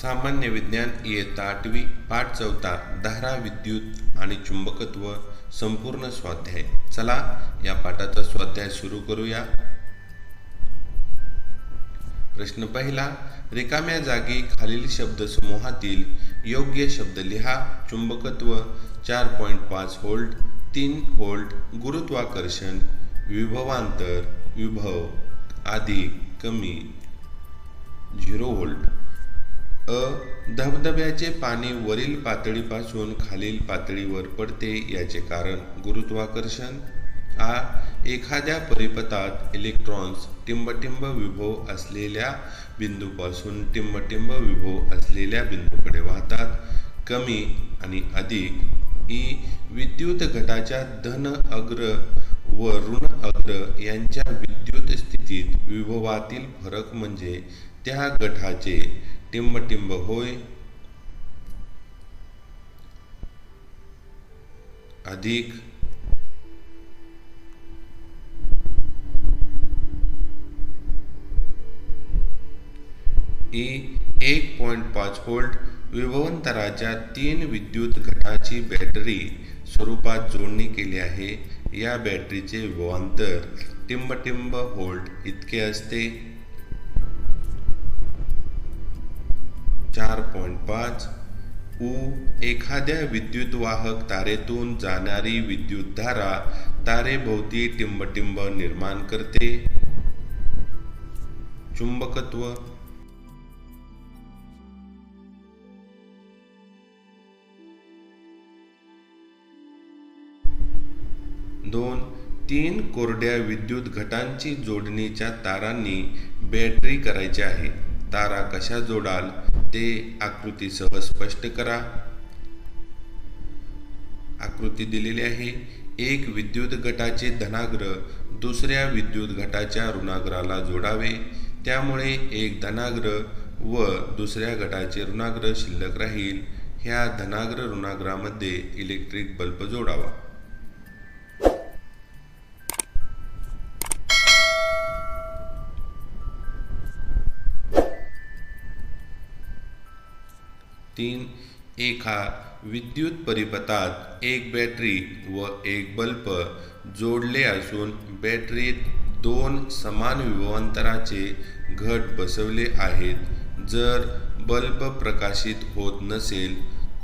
सामान्य विज्ञान इयत्ता आठवी पाठ चौथा धारा विद्युत आणि चुंबकत्व संपूर्ण स्वाध्याय. चला या पाठाचा स्वाध्याय सुरू करूया. प्रश्न पहिला रिकाम्या जागी खालील शब्द समूहातील योग्य शब्द लिहा. चुंबकत्व चार पॉईंट पाच होल्ट तीन होल्ट गुरुत्वाकर्षण विभवांतर विभव आधी कमी झिरो होल्ट अ धबधब्याचे पाणी वरील पातळीपासून खालील पातळीवर पडते याचे कारण गुरुत्वाकर्षण. आ एखाद्या परिपथात इलेक्ट्रॉन्स टिंबटिंब विभव असलेल्या बिंदूपासून टिंबटिंब विभव असलेल्या बिंदूकडे वाहतात. कमी आणि अधिक. ई विद्युत घटाच्या धन अग्र व ऋण अग्र यांच्या विद्युत स्थितीत विभवातील फरक म्हणजे त्या गटाचे टिंबटिंब होय. अधिक ई एक पॉईंट पाच व्होल्ट विभवंतराच्या तीन विद्युत घटाची बॅटरी स्वरूपात जोडणी केली आहे. या बॅटरीचे विभवांतर टिंबटिंब व्होल्ट इतके असते. चार पॉईंट पाच. उ एखाद्या विद्युतवाहक तारेतून जाणारी विद्युतधारा तारेभोवती टिंबटिंब निर्माण करते. चुंबकत्व. दोन तीन कोरड्या विद्युत घटांची जोडणीच्या तारांनी बॅटरी करायची आहे. तारा कशा जोडाल? ते आकृतीसह स्पष्ट करा. आकृती दिलेली आहे. एक विद्युत गटाचे धनाग्र दुसऱ्या विद्युत गटाच्या ऋणाग्राला जोडावे. त्यामुळे एक धनाग्र व दुसऱ्या गटाचे ऋणाग्र शिल्लक राहील. ह्या धनाग्र ऋणाग्रामध्ये इलेक्ट्रिक बल्ब जोडावा. तीन एका विद्युत परिपथात एक बॅटरी व एक बल्ब जोडले असून बॅटरीत दोन समान विभवांतराचे घट बसवले आहेत. जर बल्ब प्रकाशित होत नसेल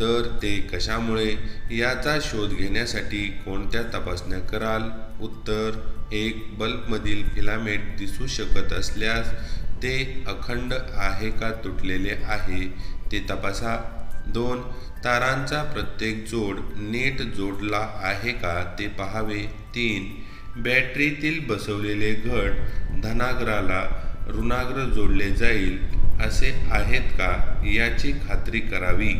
तर ते कशामुळे? याचा शोध घेण्यासाठी कोणत्या तपासण्या कराल? उत्तर एक बल्बमधील फिलामेंट दिसू शकत असल्यास ते अखंड आहे का तुटलेले आहे? ते तपासा. दोन तारांचा प्रत्येक जोड नीट जोडला आहे का ते पाहावे. तीन बॅटरीतील बसवलेले घट धनाग्राला ऋणाग्र जोडले जाईल असे आहेत का याची खात्री करावी.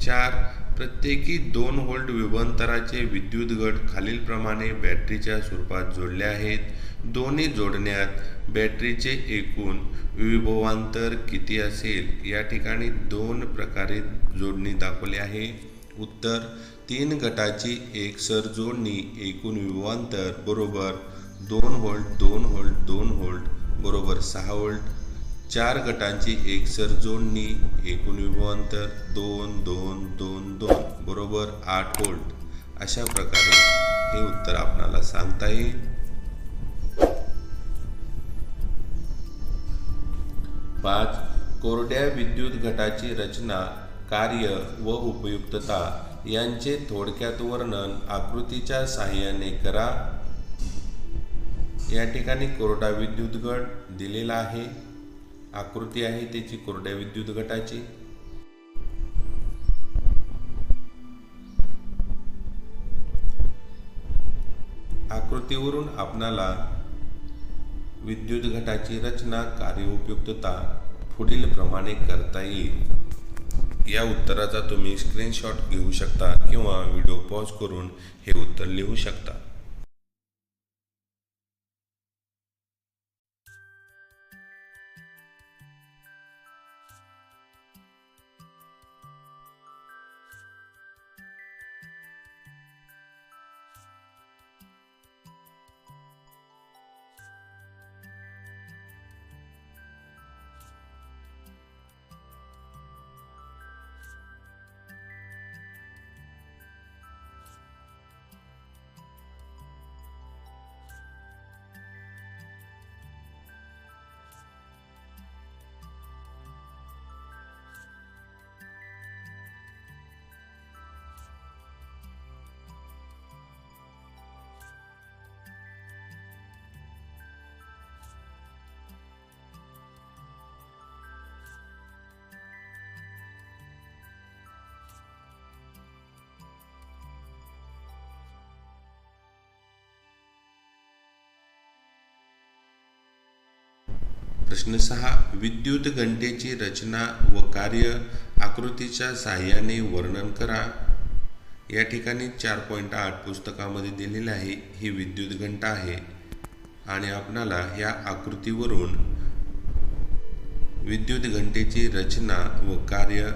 चार प्रत्येकी दोन व्होल्ट विभंतराचे विद्युत गट खालीलप्रमाणे बॅटरीच्या स्वरूपात जोडले आहेत. दोन्ही जोडण्यात बॅटरीचे एकूण विभवांतर किती असेल? या ठिकाणी दोन प्रकारे जोडणी दाखवली आहे. उत्तर तीन गटाची एक सर जोडणी एकूण विभवांतर बरोबर दोन व्होल्ट दोन व्होल्ट दोन व्होल्ट बरोबर सहा व्होल्ट. चार गटांची एकसर जोडणी एकूण विभवांतर दोन दोन दोन दोन बरोबर आठ व्होल्ट. अशा प्रकारे हे उत्तर आपणाला सांगता येईल. पाच कोरड्या विद्युत घटाची रचना कार्य व उपयुक्तता यांचे थोडक्यात वर्णन आकृतीच्या साहाय्याने करा. या ठिकाणी कोरडा विद्युत गट दिलेला आहे. आकृती आहे त्याची कोरड्या विद्युत गटाची. आकृतीवरून आपणाला विद्युत घटाची रचना कार्य उपयुक्तता पुढील प्रमाणे करता येईल. या उत्तराचा तुम्ही स्क्रीनशॉट घेऊ शकता किंवा व्हिडिओ पॉज करून हे उत्तर लिहू शकता. प्रश्न सहा विद्युत घंटेची रचना व कार्य आकृतीच्या सहाय्याने वर्णन करा. या ठिकाणी चार पॉईंट आठ पुस्तकामध्ये दिलेले आहे ही विद्युत घंटा आहे. आणि आपणाला ह्या आकृतीवरून विद्युत घंटेची रचना व कार्य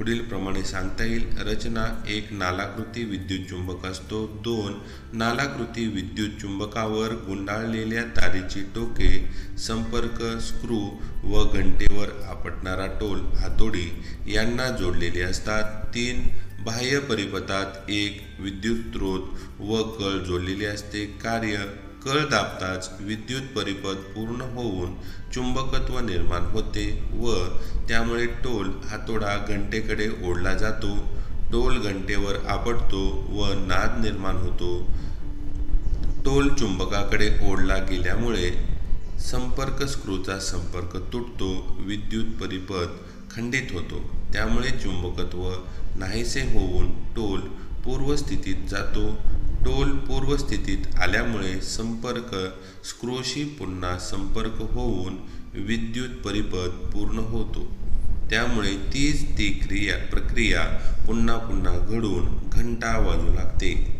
पुढील प्रमाणे सांगता येईल. रचना एक नालाकृती विद्युत चुंबक असतो. दोन नालाकृती विद्युत चुंबकावर गुंडाळलेल्या तारेची टोके संपर्क स्क्रू व घंटेवर आपटणारा टोल हातोडी यांना जोडलेले असतात. तीन बाह्य परिपथात एक विद्युत स्रोत व कळ जोडलेले असते. कार्य कळ दाबताच विद्युत परिपथ पूर्ण होऊन चुंबकत्व निर्माण होते व त्यामुळे टोल हातोडा घंटेकडे ओढला जातो. टोल घंटेवर आपटतो व नाद निर्माण होतो. टोल चुंबकाकडे ओढला गेल्यामुळे संपर्क स्क्रूचा संपर्क तुटतो विद्युत परिपथ खंडित होतो. त्यामुळे चुंबकत्व नाहीसे होऊन टोल पूर्वस्थितीत जातो. टोल पूर्वस्थितीत आल्यामुळे संपर्क स्क्रूशी पुन्हा संपर्क होऊन विद्युत परिपथ पूर्ण होतो. त्यामुळे तीच ती क्रिया प्रक्रिया पुन्हा पुन्हा घडून घंटा वाजू लागते.